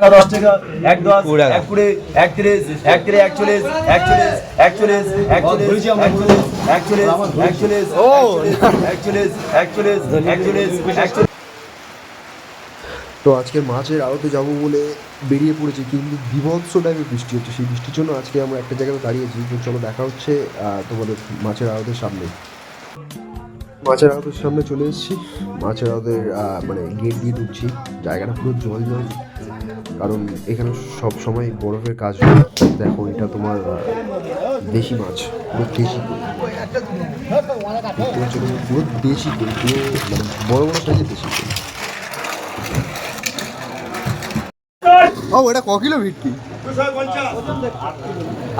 দশ টাকা এক দশ এক কুড়ি একত্রিশ একত্রিশ একচল্লিশ একচল্লিশ একচল্লিশ একচল্লিশ একচল্লিশ একচল্লিশ একচল্লিশ ও একচল্লিশ একচল্লিশ একচল্লিশ একচল্লিশ তো আজকে মাছের আড়তে যাব বলে বেরিয়ে পড়েছি কিন্তু বিভৎস টাইপের বৃষ্টি হচ্ছে সেই বৃষ্টির জন্য আজকে আমরা একটা জায়গায় দাঁড়িয়েছি তো চলো দেখা হচ্ছে আহ, তোমাদের মাছের আড়তের সামনে মাছের আড়তের সামনে চলে এসেছি মাছের আড়তের আহ, মানে গেট দিয়ে ঢুকছি জায়গাটা পুরো জল জল কারণ এখানে সব সময় বরফের কাজ দেখো, এটা তোমার দেশি মাছ দেশি? পুরো দেশি পুরো মানে বড় বড় সাইজের দেশি ও, এটা ক কিলো ভিটকি?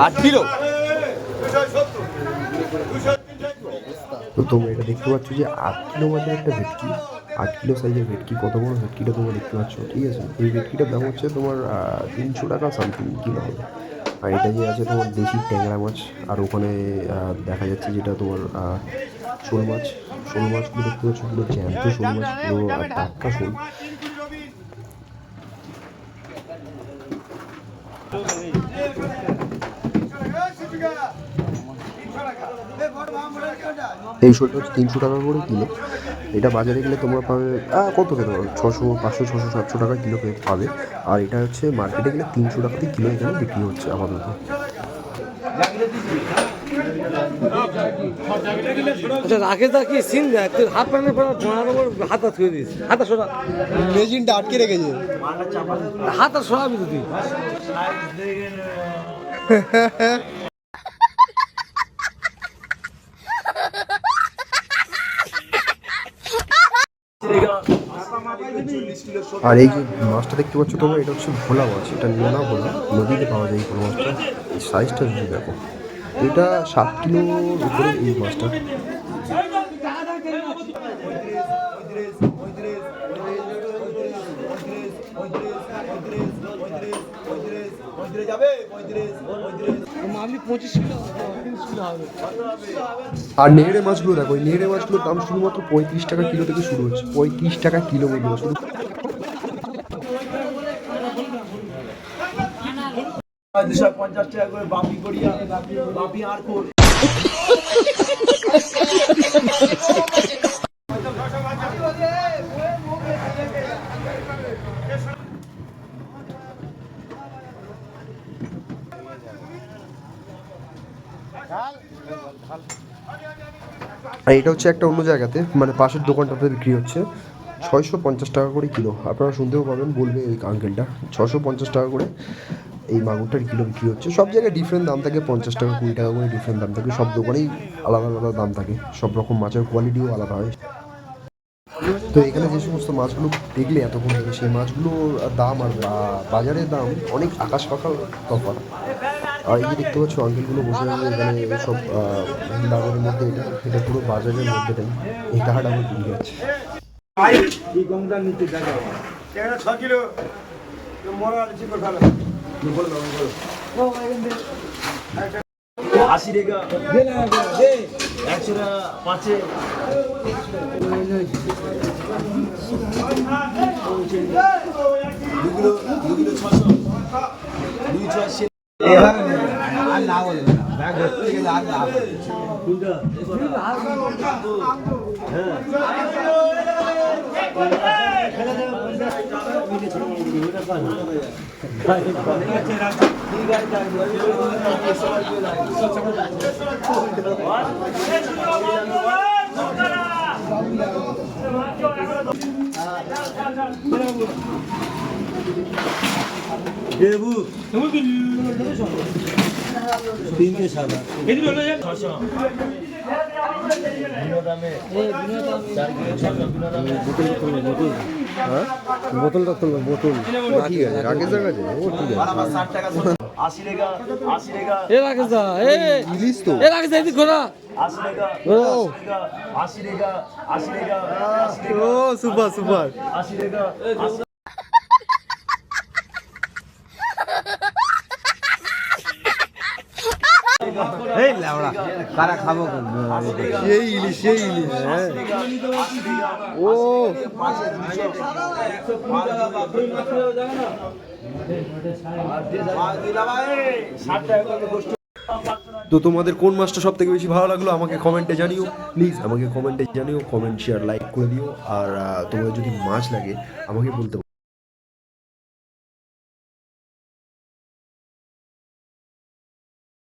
আট কিলো? তো তোমরা এটা দেখতে পাচ্ছ যে আট কিলো মাঝে একটা ভেটকি। আট কিলো সাইজের ভেটকি, কত বড় ভেটকিটা তোমরা দেখতে পাচ্ছ? ঠিক আছে, এই ভেটকিটার দাম হচ্ছে তোমার তিনশো টাকা সামথিং কিলো হবে। আর এটা যে আছে তোমার দেশি ট্যাংরা মাছ, আর ওখানে দেখা যাচ্ছে যেটা তোমার শোল মাছ। শোল মাছগুলো দেখতে পাচ্ছ, পুরো জ্যান্ত শোল মাছ, পুরো টাটকা শোল। এই শোলটা হচ্ছে তিনশো টাকা করে কিলো। এটা বাজারে গেলে তোমরা পাবে কত পেতে পারো ছশো পাঁচশো ছশো সাতশো টাকা কিলো পাবে। আর এটা হচ্ছে মার্কেটে গেলে তিনশো টাকাতে কিলো এখানে বিক্রি হচ্ছে আপাতত। আচ্ছা রাকেশ দা কি সিন দেখ? তুই হাত প্যান্টের পর বোনার উপর হাতা থুয়ে দিস। হাতা সরা। মেশিনটা আটকে রেখেছে হাতা সরাবি তুই। আর এই যে মাছটা দেখতে পাচ্ছ তোমরা এটা হচ্ছে ভোলা মাছ। এটা নোনা ভোলা, নদীতে পাওয়া যায় এই ভোলা মাছটা। এই সাইজটা যদি দেখো, এটা সাত কিলোর উপরে এই মাছটা। যাবে? আর নেহরে মাছগুলো দেখো এই নেহরে মাছগুলোর দাম শুধুমাত্র পঁয়ত্রিশ টাকা কিলো থেকে শুরু হচ্ছে। পঁয়ত্রিশ টাকা কিলো বলব শুধু পঞ্চাশ টাকা করে বাপি করিয়া বাপি আর কোর এটা হচ্ছে একটা অন্য জায়গাতে মানে পাশের দোকানটাতে বিক্রি হচ্ছে। ছয়শো পঞ্চাশ টাকা করে কিলো। আপনারা শুনতেও পাবেন, বলবে এই আঙ্কেলটা ছশো পঞ্চাশ টাকা করে এই মাগুরটার কিলো বিক্রি হচ্ছে। সব জায়গায় ডিফারেন্ট দাম থাকে, পঞ্চাশ টাকা, কুড়ি টাকা করে ডিফারেন্ট দাম থাকে। সব দোকানেই আলাদা আলাদা দাম থাকে। সব রকম মাছের কোয়ালিটিও আলাদা হয়। তো এখানে যে সমস্ত মাছগুলো দেখলে এতক্ষণ থেকে, সেই মাছগুলোর দাম আর বাজারের দাম অনেক আকাশ পাতাল তফাৎ। আর এই যে দেখতে পাচ্ছ আঙ্কেলগুলো বসে আছে এখানে সব বাজারের মধ্যে এটা এটা পুরো বাজারের মধ্যেটাই এই টাকাটা আমার বিক্রি আছে আশি টাকা। একশো টাকা পাঁচে। দু কিলো দু কিলো ছশো। ಆಗೋದಿಲ್ಲ ಬ್ಯಾಗ್ ಹೊತ್ತಿಗೆ ಆಗ 대부 정말 그 তিনটে সাদা। বোতল ঠিক আছে টাকা এ রাকেশ এ ইলিশ তো এ রাকেশ দা এদিক ঘোরা ও, সুপার সুপার আশি টাকা আশি এই আমরা কারা খাব সেই ইলিশ সেই ইলিশ হ্যাঁ। ও। তো তোমাদের কোন মাছটা সব থেকে বেশি ভালো লাগল আমাকে কমেন্টে জানিও প্লিজ আমাকে কমেন্টে জানিও কমেন্ট শেয়ার লাইক করে দিও। আর তোমাদের যদি মাছ লাগে আমাকে বলতে